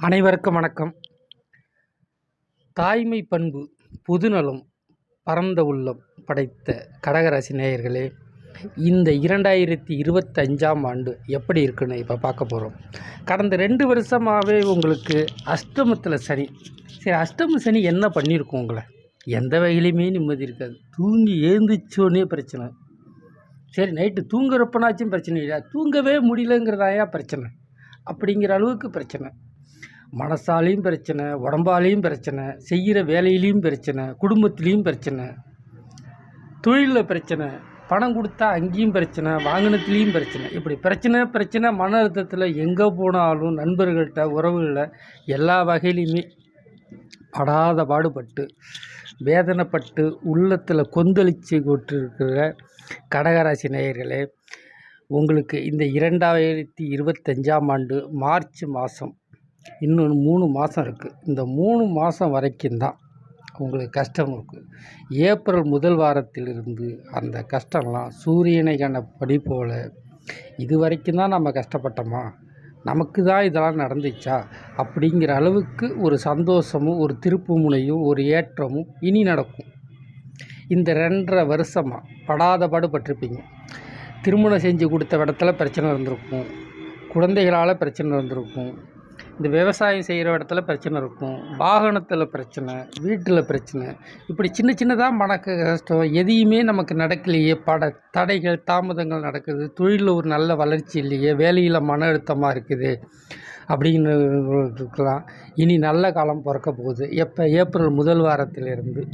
அனைவருக்கும் வணக்கம். தாய்மை பண்பு புதுநலம் பரந்த உள்ளம் படைத்த கடகராசி நேயர்களே இந்த இரண்டாயிரத்தி இருபத்தஞ்சாம் ஆண்டு எப்படி இருக்குன்னு இப்போ பார்க்க போகிறோம் கடந்த ரெண்டு வருஷமாகவே உங்களுக்கு அஷ்டமத்தில் சனி. சரி அஷ்டம சனி என்ன பண்ணியிருக்கோம் உங்களை? எந்த வகையிலையுமே நிம்மதி இருக்காது. தூங்கி ஏந்திச்சோன்னே பிரச்சனை. சரி நைட்டு தூங்குறப்பனாச்சும் பிரச்சனை இல்லையா? தூங்கவே முடியலங்கிறதாயா பிரச்சனை? அப்படிங்கிற அளவுக்கு பிரச்சனை. மனசாலையும் பிரச்சனை உடம்பாலையும் பிரச்சனை செய்கிற வேலையிலையும் பிரச்சனை குடும்பத்துலேயும் பிரச்சனை. தொழிலில் பிரச்சனை பணம் கொடுத்தா அங்கேயும் பிரச்சனை வாங்கினத்துலேயும் பிரச்சனை. இப்படி பிரச்சனை பிரச்சனை மன அழுத்தத்தில் எங்கே போனாலும் நண்பர்கள்ட்ட உறவுகளில் எல்லா வகையிலையுமே படாத பாடுபட்டு வேதனைப்பட்டு உள்ளத்தில் கொந்தளிச்சு கொண்டிருக்கிற கடகராசி நேயர்களே உங்களுக்கு இந்த இரண்டாயிரத்தி இருபத்தஞ்சாம் ஆண்டு மார்ச் மாதம் இன்னொன்று மூணு மாதம் இருக்குது இந்த மூணு மாதம் வரைக்கும் தான் உங்களுக்கு கஷ்டம் இருக்குது ஏப்ரல் முதல் வாரத்திலிருந்து அந்த கஷ்டம்லாம் சூரியனை கண்ண படி போல். இது வரைக்கும் தான் நம்ம கஷ்டப்பட்டோமா? நமக்கு தான் இதெல்லாம் நடந்துச்சா? அப்படிங்கிற அளவுக்கு ஒரு சந்தோஷமும் ஒரு திருப்பு முனையும் ஒரு ஏற்றமும் இனி நடக்கும். இந்த ரெண்டரை வருஷமாக படாத பாடுபட்டிருப்பீங்க. திருமணம் செஞ்சு கொடுத்த இடத்துல பிரச்சனை இருந்திருக்கும் குழந்தைகளால் பிரச்சனை இருந்திருக்கும் இந்த விவசாயம் செய்கிற இடத்துல பிரச்சனை இருக்கும். வாகனத்தில் பிரச்சனை வீட்டில் பிரச்சனை. இப்படி சின்ன சின்னதாக மனக்கு கஷ்டம் எதையுமே நமக்கு நடக்கலையே. பட தடைகள் தாமதங்கள் நடக்குது. தொழிலில் ஒரு நல்ல வளர்ச்சி இல்லையே. வேலையில் மன அழுத்தமாக இருக்குது. அப்படின்னு இருக்கலாம். இனி நல்ல காலம் பிறக்க போகுது. எப்போ? ஏப்ரல் முதல் வாரத்திலிருந்து.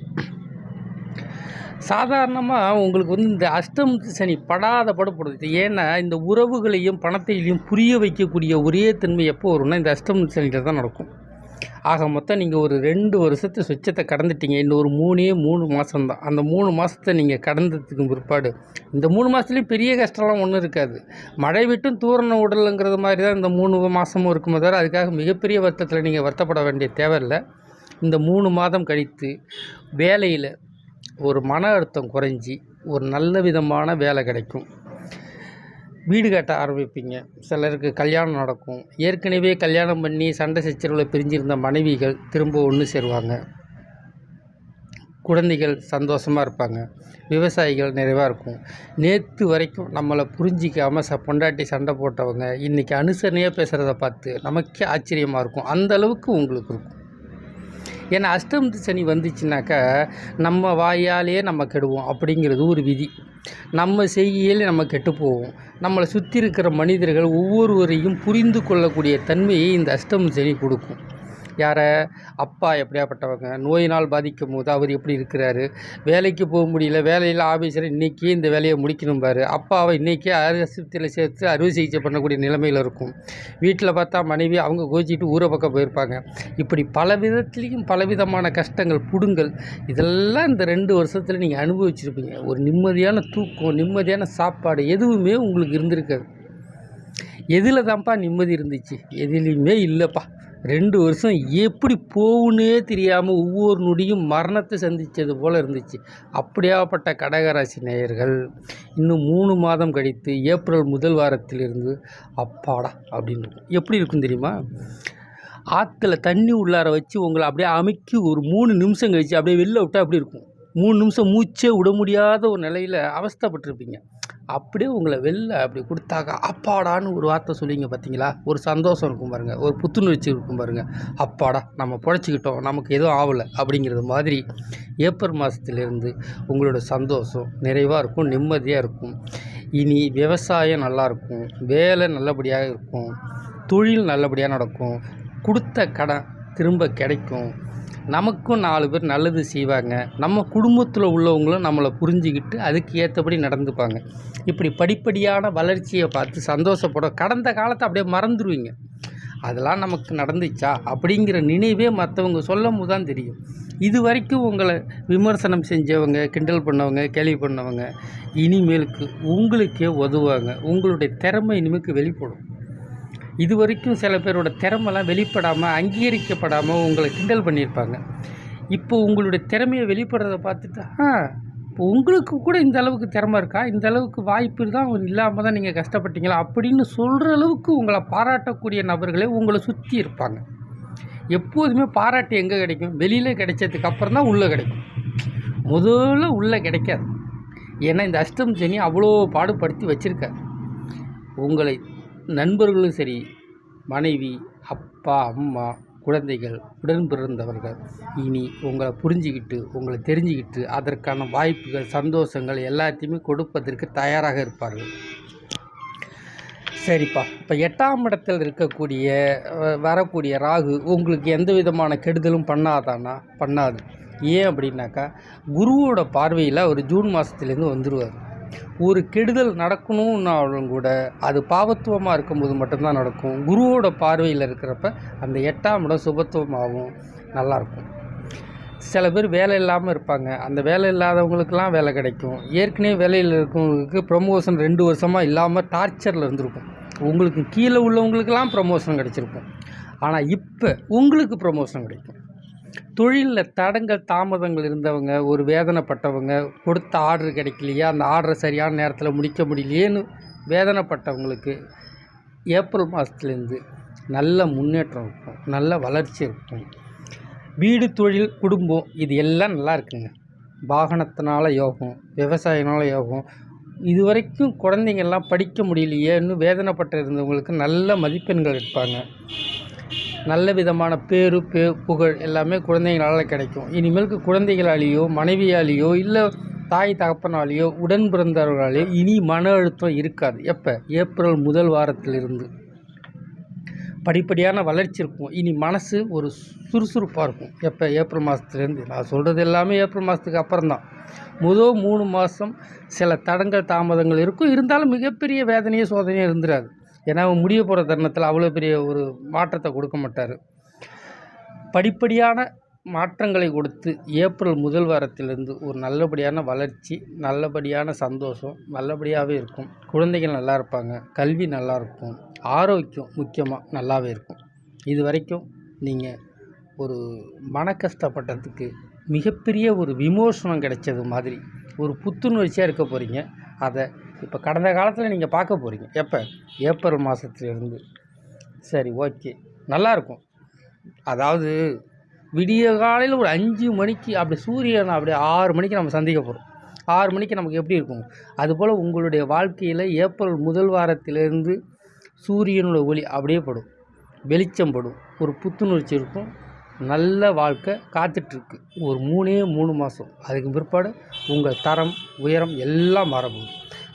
சாதாரணமாக உங்களுக்கு வந்து இந்த அஷ்டம் சனி படாத படப்படுது ஏன்னா இந்த உறவுகளையும் பணத்தையும் புரிய வைக்கக்கூடிய ஒரே தன்மை எப்போ வரும்னா இந்த அஷ்டம் சனியில் தான் நடக்கும். ஆக மொத்தம் நீங்கள் ஒரு ரெண்டு வருஷத்து சுச்சத்தை கடந்துட்டீங்க. இன்னும் ஒரு மூணே மூணு மாதம்தான் அந்த மூணு மாதத்தை நீங்கள் கடந்ததுக்கு பிற்பாடு இந்த மூணு மாதத்துலேயும் பெரிய கஷ்டம்லாம் ஒன்றும் இருக்காது. மழை விட்டும் தூரண உடலுங்கிறது மாதிரி தான் இந்த மூணு மாதமும் இருக்குமே தவிர அதுக்காக மிகப்பெரிய வருத்தத்தில் நீங்கள் வருத்தப்பட வேண்டிய தேவையில்லை. இந்த மூணு மாதம் கழித்து வேலையில் ஒரு மன அழுத்தம் குறைஞ்சி ஒரு நல்ல விதமான வேலை கிடைக்கும். வீடு கட்ட ஆரம்பிப்பீங்க. சிலருக்கு கல்யாணம் நடக்கும். ஏற்கனவே கல்யாணம் பண்ணி சண்டை சச்சரவில் பிரிஞ்சிருந்த மனைவிகள் திரும்ப ஒன்று சேருவாங்க. குழந்தைகள் சந்தோஷமாக இருப்பாங்க. விவசாயிகள் நிறைவாக இருக்கும். நேற்று வரைக்கும் நம்மளை புரிஞ்சிக்காமல் ச பொண்டாட்டி சண்டை போட்டவங்க இன்றைக்கி அனுசரணையாக பேசுகிறத பார்த்து நமக்கே ஆச்சரியமாக இருக்கும். அந்த அளவுக்கு உங்களுக்கு இருக்கும். ஏன்னா அஷ்டமத்து சனி வந்துச்சுனாக்கா நம்ம வாயாலே நம்ம கெடுவோம் அப்படிங்கிறது ஒரு விதி. நம்ம செய்கையில் நம்ம கெட்டு போவோம் நம்மளை சுற்றி இருக்கிற மனிதர்கள் ஒவ்வொருவரையும் புரிந்து கொள்ளக்கூடிய தன்மையை இந்த அஷ்டம சனி கொடுக்கும். யாரை? அப்பா எப்படியாப்பட்டவங்க? நோயினால் பாதிக்கும் போது அவர் எப்படி இருக்கிறாரு? வேலைக்கு போக முடியல வேலையில் ஆஃபீஸில் இன்றைக்கி இந்த வேலையை முடிக்கணும் பாரு. அப்பாவை இன்றைக்கி ஆஸ்பத்திரியில் சேர்த்து அறுவை சிகிச்சை பண்ணக்கூடிய நிலைமையில் இருக்கும். வீட்டில் பார்த்தா மனைவி அவங்க கோச்சிட்டு ஊரை பக்கம் போயிருப்பாங்க. இப்படி பல விதத்துலேயும் பலவிதமான கஷ்டங்கள் புடுங்கள் இதெல்லாம் இந்த ரெண்டு வருஷத்தில் நீங்கள் அனுபவிச்சிருப்பீங்க. ஒரு நிம்மதியான தூக்கம் நிம்மதியான சாப்பாடு எதுவுமே உங்களுக்கு இருந்திருக்காது. எதில் தான்ப்பா நிம்மதி இருந்துச்சு? எதுலேயுமே இல்லைப்பா. ரெண்டு வருஷம் எப்படி போகுன்னே தெரியாமல் ஒவ்வொரு நொடியும் மரணத்தை சந்தித்தது போல் இருந்துச்சு. அப்படியாப்பட்ட கடகராசி நேயர்கள் இன்னும் மூணு மாதம் கழித்து ஏப்ரல் முதல் வாரத்திலிருந்து அப்பாடா அப்படின்னு இருக்கும். எப்படி இருக்கும் தெரியுமா? ஆற்றுல தண்ணி உள்ளார வச்சு உங்களை அப்படியே அமைக்கி ஒரு மூணு நிமிஷம் கழித்து அப்படியே வெளில விட்டால் அப்படி இருக்கும்? மூணு நிமிஷம் மூச்சே விட முடியாத ஒரு நிலையில் அவஸ்தைப்பட்டிருப்பீங்க. அப்படியே உங்களை வெளில அப்படி கொடுத்தாக்கா அப்பாடான்னு ஒரு வார்த்தை சொல்லுவீங்க பார்த்தீங்களா? ஒரு சந்தோஷம் இருக்கும் பாருங்கள் ஒரு புத்துணர்ச்சி இருக்கும் பாருங்கள் அப்பாடா நம்ம பொழைச்சிக்கிட்டோம். நமக்கு எதுவும் ஆகலை அப்படிங்கிறது மாதிரி ஏப்ரல் மாதத்துலேருந்து உங்களோட சந்தோஷம் நிறைவாக இருக்கும் நிம்மதியாக இருக்கும். இனி விவசாயம் நல்லாயிருக்கும் வேலை நல்லபடியாக இருக்கும். தொழில் நல்லபடியாக நடக்கும். கொடுத்த கடன் திரும்ப கிடைக்கும். நமக்கும் நாலு பேர் நல்லது செய்வாங்க. நம்ம குடும்பத்தில் உள்ளவங்களும் நம்மளை புரிஞ்சுக்கிட்டு அதுக்கு ஏற்றபடி நடந்துப்பாங்க. இப்படி படிப்படியான வளர்ச்சியை பார்த்து சந்தோஷப்பட கடந்த காலத்தை அப்படியே மறந்துடுவீங்க அதெல்லாம் நமக்கு நடந்துச்சா? அப்படிங்கிற நினைவே மற்றவங்க சொல்லும் போது தான் தெரியும். இது வரைக்கும் உங்களை விமர்சனம் செஞ்சவங்க கிண்டல் பண்ணவங்க கேள்வி பண்ணவங்க இனிமேலுக்கு உங்களுக்கே உதவுவாங்க. உங்களுடைய திறமை இனிமேலுக்கு வெளிப்படும். இது வரைக்கும் சில பேரோட திறமெல்லாம் வெளிப்படாமல் அங்கீகரிக்கப்படாமல் உங்களை கிண்டல் பண்ணியிருப்பாங்க. இப்போ உங்களுடைய திறமையை வெளிப்படுறத பார்த்துட்டு ஆ உங்களுக்கு கூட இந்த அளவுக்கு திறமை இருக்கா? இந்த அளவுக்கு வாய்ப்பு தான் இல்லாமல் தான் நீங்கள் கஷ்டப்பட்டீங்களா? அப்படின்னு சொல்கிற அளவுக்கு உங்களை பாராட்டக்கூடிய நபர்களே உங்களை சுற்றி இருப்பாங்க. எப்போதுமே பாராட்டு எங்கே கிடைக்கும்? வெளியில் கிடைச்சதுக்கு அப்புறம் தான் உள்ளே கிடைக்கும். முதல்ல உள்ளே கிடைக்காது. ஏன்னா இந்த அஷ்டம் சனி அவ்வளோ பாடுபடுத்தி வச்சுருக்காரு. உங்களை நண்பர்களும் சரி மனைவி அப்பா அம்மா குழந்தைகள் உடன் பிறந்தவர்கள். இனி உங்களை புரிஞ்சுக்கிட்டு உங்களை தெரிஞ்சுக்கிட்டு அதற்கான வாய்ப்புகள் சந்தோஷங்கள் எல்லாத்தையுமே கொடுப்பதற்கு தயாராக இருப்பார்கள். சரிப்பா. இப்போ எட்டாம் இடத்தில் இருக்கக்கூடிய வரக்கூடிய ராகு உங்களுக்கு எந்த விதமான கெடுதலும் பண்ணாதானா? பண்ணாது. ஏன் அப்படின்னாக்கா குருவோட பார்வையில் அவர் ஜூன் மாதத்துலேருந்து வந்துடுவார் ஒரு கெடுதல் நடக்கணும்னாலும் கூட அது பாவத்துவமாக இருக்கும்போது மட்டும்தான் நடக்கும். குருவோட பார்வையில் இருக்கிறப்ப அந்த எட்டாம் இடம் சுபத்துவமாகவும் நல்லாயிருக்கும். சில பேர் வேலை இல்லாமல் இருப்பாங்க. அந்த வேலை இல்லாதவங்களுக்கெல்லாம் வேலை கிடைக்கும். ஏற்கனவே வேலையில் இருக்கவங்களுக்கு ப்ரமோஷன் ரெண்டு வருஷமாக இல்லாமல் டார்ச்சரில் இருந்திருக்கும். உங்களுக்கு கீழே உள்ளவங்களுக்கெல்லாம் ப்ரமோஷன் கிடைச்சிருக்கும். ஆனால் இப்போ உங்களுக்கு ப்ரமோஷன் கிடைக்கும். தொழிலில் தடங்கள் தாமதங்கள் இருந்தவங்க ஒரு வேதனைப்பட்டவங்க கொடுத்த ஆர்டர் கிடைக்கலையா அந்த ஆர்டரை சரியான நேரத்தில் முடிக்க முடியலையேன்னு வேதனைப்பட்டவங்களுக்கு ஏப்ரல் மாதத்துலேருந்து நல்ல முன்னேற்றம் இருக்கும் நல்ல வளர்ச்சி இருக்கும். வீடு தொழில் குடும்பம் இது எல்லாம் நல்லா இருக்குங்க. வாகனத்தினால யோகம் விவசாயினால் யோகம். இது வரைக்கும் குழந்தைங்கள்லாம் படிக்க முடியலையேன்னு வேதனைப்பட்டு இருந்தவங்களுக்கு நல்ல மதிப்பெண்கள் எடுப்பாங்க. நல்ல விதமான பேரு பே புகழ் எல்லாமே குழந்தைங்களால் கிடைக்கும். இனிமேலுக்கு குழந்தைகளாலேயோ மனைவியாலேயோ இல்லை தாய் தகப்பனாலேயோ உடன் பிறந்தவர்களாலேயோ இனி மன அழுத்தம் இருக்காது. எப்போ? ஏப்ரல் முதல் வாரத்திலிருந்து. படிப்படியான வளர்ச்சி இருக்கும். இனி மனசு ஒரு சுறுசுறுப்பாக இருக்கும். எப்போ? ஏப்ரல் மாதத்துலேருந்து நான் சொல்கிறது எல்லாமே ஏப்ரல் மாதத்துக்கு அப்புறம் தான் முதல் மூணு மாதம் சில தடங்கள் தாமதங்கள் இருக்கும். இருந்தாலும் மிகப்பெரிய வேதனையும் சோதனையும் இருந்துடாது ஏன்னா அவன் முடிய போகிற தருணத்தில் அவ்வளோ பெரிய ஒரு மாற்றத்தை கொடுக்க மாட்டார். படிப்படியான மாற்றங்களை கொடுத்து ஏப்ரல் முதல் வாரத்திலிருந்து ஒரு நல்லபடியான வளர்ச்சி நல்லபடியான சந்தோஷம் நல்லபடியாகவே இருக்கும். குழந்தைகள் நல்லா இருப்பாங்க கல்வி நல்லா இருக்கும் ஆரோக்கியம் முக்கியமாக நல்லாவே இருக்கும். இது வரைக்கும் நீங்கள் ஒரு மன கஷ்டப்பட்டதுக்கு மிகப்பெரிய ஒரு விமோசனம் கிடைச்சது மாதிரி ஒரு புத்துணர்ச்சியாக இருக்க போகிறீங்க அதை இப்போ கடந்த காலத்தில் நீங்கள் பார்க்க போகிறீங்க எப்போ? ஏப்ரல் மாதத்துலேருந்து சரி ஓகே. நல்லாயிருக்கும் அதாவது விடிய காலையில் ஒரு அஞ்சு மணிக்கு அப்படி சூரியன் அப்படியே ஆறு மணிக்கு நம்ம சந்திக்க போகிறோம் ஆறு மணிக்கு நமக்கு எப்படி இருக்கும்? அதுபோல் உங்களுடைய வாழ்க்கையில் ஏப்ரல் முதல் வாரத்திலேருந்து சூரியனோட ஒளி அப்படியே படும். வெளிச்சம் படும். ஒரு புத்துணர்ச்சி இருக்கும். நல்ல வாழ்க்கை காத்துட்ருக்கு. ஒரு மூணே மூணு மாதம் அதுக்கு பிற்பாடு உங்கள் தரம் உயரம் எல்லாம் மாறப்போகுது.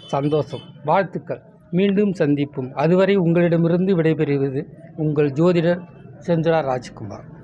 சந்தோஷம். வாழ்த்துக்கள். மீண்டும் சந்திப்போம். அதுவரை உங்களிடமிருந்து விடைபெறுவது உங்கள் ஜோதிடர் செந்திரா ராஜ்குமார்.